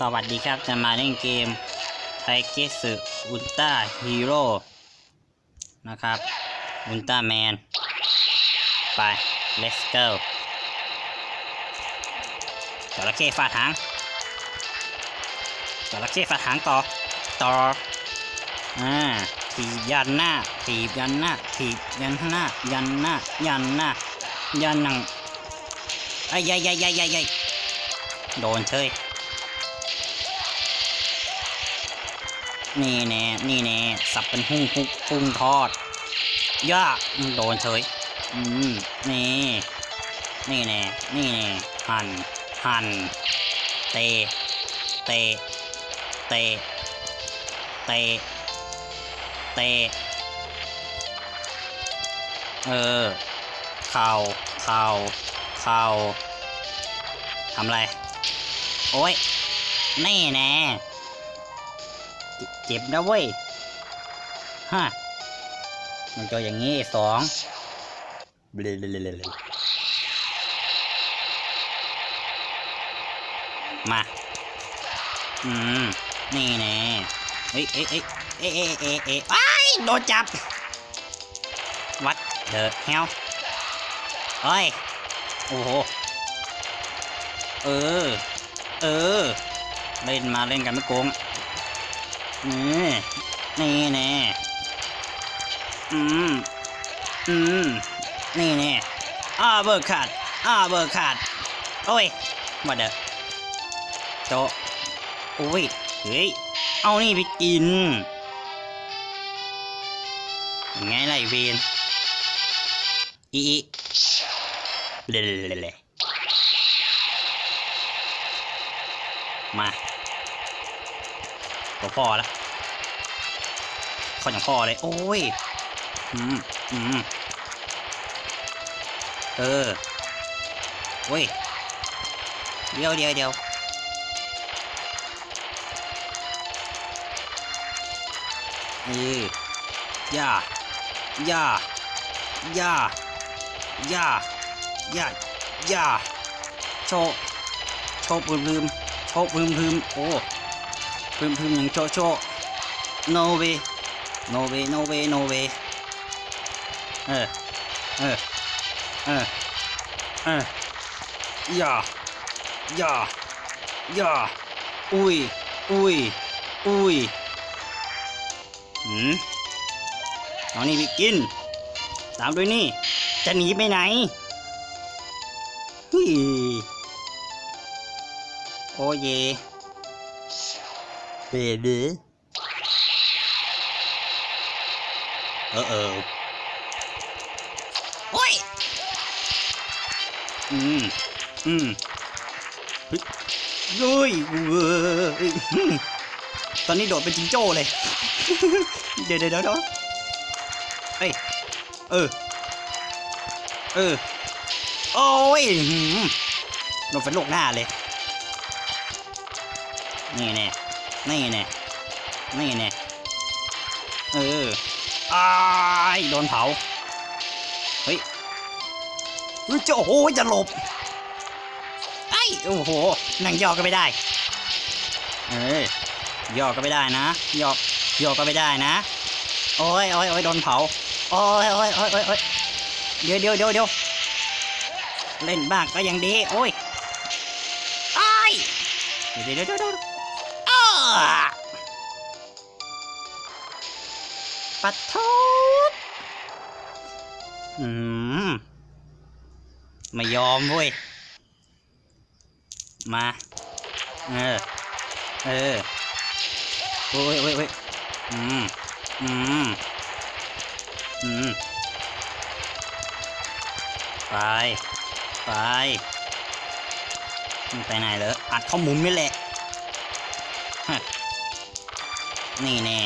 สวัสดีครับจะมาเล่นเกมไทเกสึอุลตร้าฮีโร่นะครับอุลตร้าแมนไป let's go จระเข้ฟาดหางจระเข้ฟาดหางต่อ ต่อ อ่า ถีบยันหน้า ถีบยันหน้า ถีบยันหน้า ยันหน้า ยันหน้า ยันหนังไอ้ยยัยยัยยัยยัยยัยโดนเฉย นี่แน่นี่แน่สับเป็นหุ้งหุ้งกุ้งทอดย่าโดนเฉยอืมนี่ นี่แน่นี่แน่หั่นหั่นเตะเตะเตะเตะเตะเออเข่าเข่าเข่าทำอะไร โอ้ยนี่แน่ เจ็บนะเว้ยฮะมันจะอย่างงี้สองเบลเลเลมา อืม นี่แน่เฮ้ยเอ้ยเอ้ยเอ้ยเอ้ยเอ้ยเอ้ยไอ้โดนจับ วัดเดอะเฮลเฮ้ย โอ้โห เออ เออ เล่นมาเล่นกันไม่โกง นี่นี่แน่อืม อืม นี่แน่อาเบอร์ขาดอาเบอร์ขาด โอ้ยมาเด้อโจโอ้ย เฮ้ย เอานี่ไปกินไงไอ้เวนอีอีเลเล่เล่มา ตัวพ่อละข้ออย่างพ่อเลย โอ้ย อืม อืม เออโอ้ย เดี๋ยวเดี๋ยวเดี๋ยวเออย่า ย่า ย่า ย่า ย่า ย่า โชว์โชว์ลืมลืมโชว์ลืมลืมโอ้ ลืมลืมย่างโชว์โชว์ no way no way no way no way เออเออเออเออย่าย่าย่าอุ้ยอุ้ยอุ้ยหืมเอานี่ไปกิน ตามด้วยนี่ จะหนีไปไหนฮิโอ้เย เบบีเออเออโอ้ย อืม อืมเฮ้ยเฮ้ยเว้ยอืมตอนนี้โดดเป็นจิงโจ้เลย เดี๋ยวเดี๋ยวเดี๋ยวเอ้ย เออ เออ โอ้ยหืมโดนเป็นโลกหน้าเลย นี่แน่ นี่แน่นี่แน่เอออ้ายโดนเผาเฮ้ยเฮ้ยจะโอ้โหจะหลบไอ้โอ้โหนั่งย่อก็ไม่ได้ เอ้ยย่อก็ไม่ได้นะย่อย่อก็ไม่ได้นะ โอ้ยโอ้ยโอ้ยโดนเผา โอ้ยโอ้ยโอ้ยโอ้ยเดี๋ยวเดี๋ยวเดี๋ยวเดี๋ยวเล่นบ้างก็ยังดี โอ้ยไอ้เดี๋ยวเดี๋ยวเดี๋ยว ปัดทษอืม ไม่ยอมเว้ย มา เออ เออ โอ้ยโอ้ยโอ้ยอืม อืม อืม ไป ไป ไปไหนเหรออัดเข้ามุมนี่แหละ นี่แน่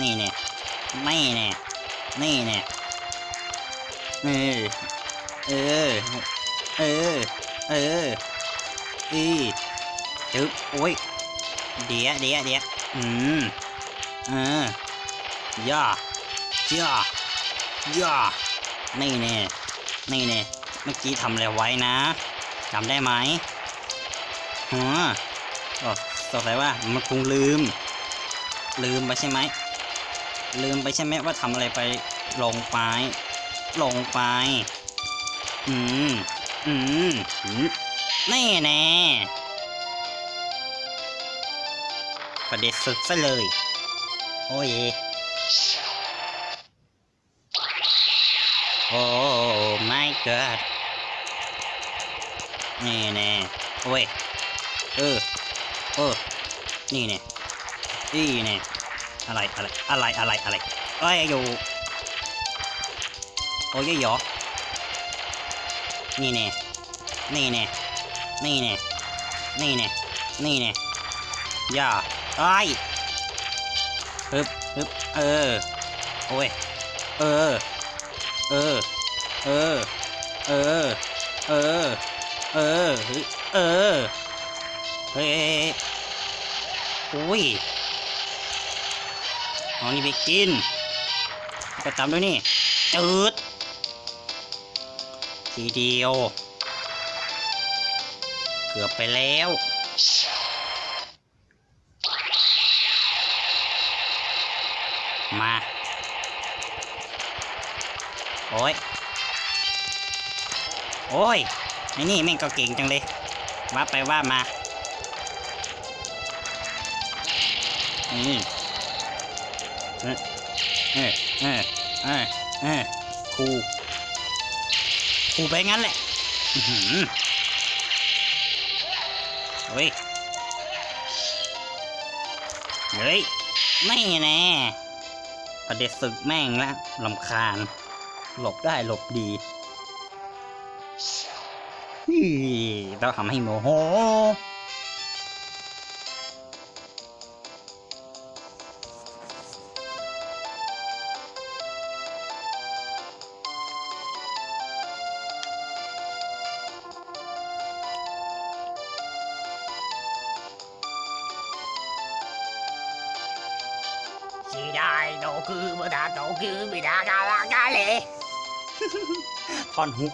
นี่แน่ ไม่แน่ นี่แน่ เออ เออ เออ เออ อีจึ๊บโอ้ย เดี๋ยวเดี๋ยวเดี๋ยวอืม เออย่าย่าย่านี่แน่ นี่แน่ เมื่อกี้ทำอะไรไว้นะจำได้ไหมหัวอ๋อสงสัยว่ามันคงลืม ลืมไปใช่ไหม ลืมไปใช่ไหมว่าทำอะไรไปลงไป ลงไป อืม อืมอืมแน่แน่ประเด็ดสุดซะเลย โอ้ยโอ้ my god นี่แน่โอ้ย เออ เออ นี่เนี่ย นี่เนี่ยอะไรอะไรอะไรอะไรอะไรเอ้ยอยู่โอ้ยหยอนี่เนี่ยนี่เนี่ยนี่เนี่ยนี่เนี่ยนี่เนี่ยอย่าไอ้ฮึบฮึบเออโอ้ยเออเออเออเออเออเออเฮ้ยเออเฮ้ยโอ้ย เอานี่ไปกินก็ตามด้วยนี่จืดทีเดียว เกือบไปแล้วมา โอ้ย โอ้ยไอ้นี่แม่งก็เก่งจังเลย ว่าไปว่ามา นี่ เออเออเออเออครูครูไปงั้นแหละเฮ้ย เฮ้ย ไม่แน่ประเด็ดศึกแม่งละลำคาญ หลบได้หลบดีฮี่ต้องทำให้โมโหายอกคือบ่ดาอกคือบิดากาลากาเล ท่อนฮุก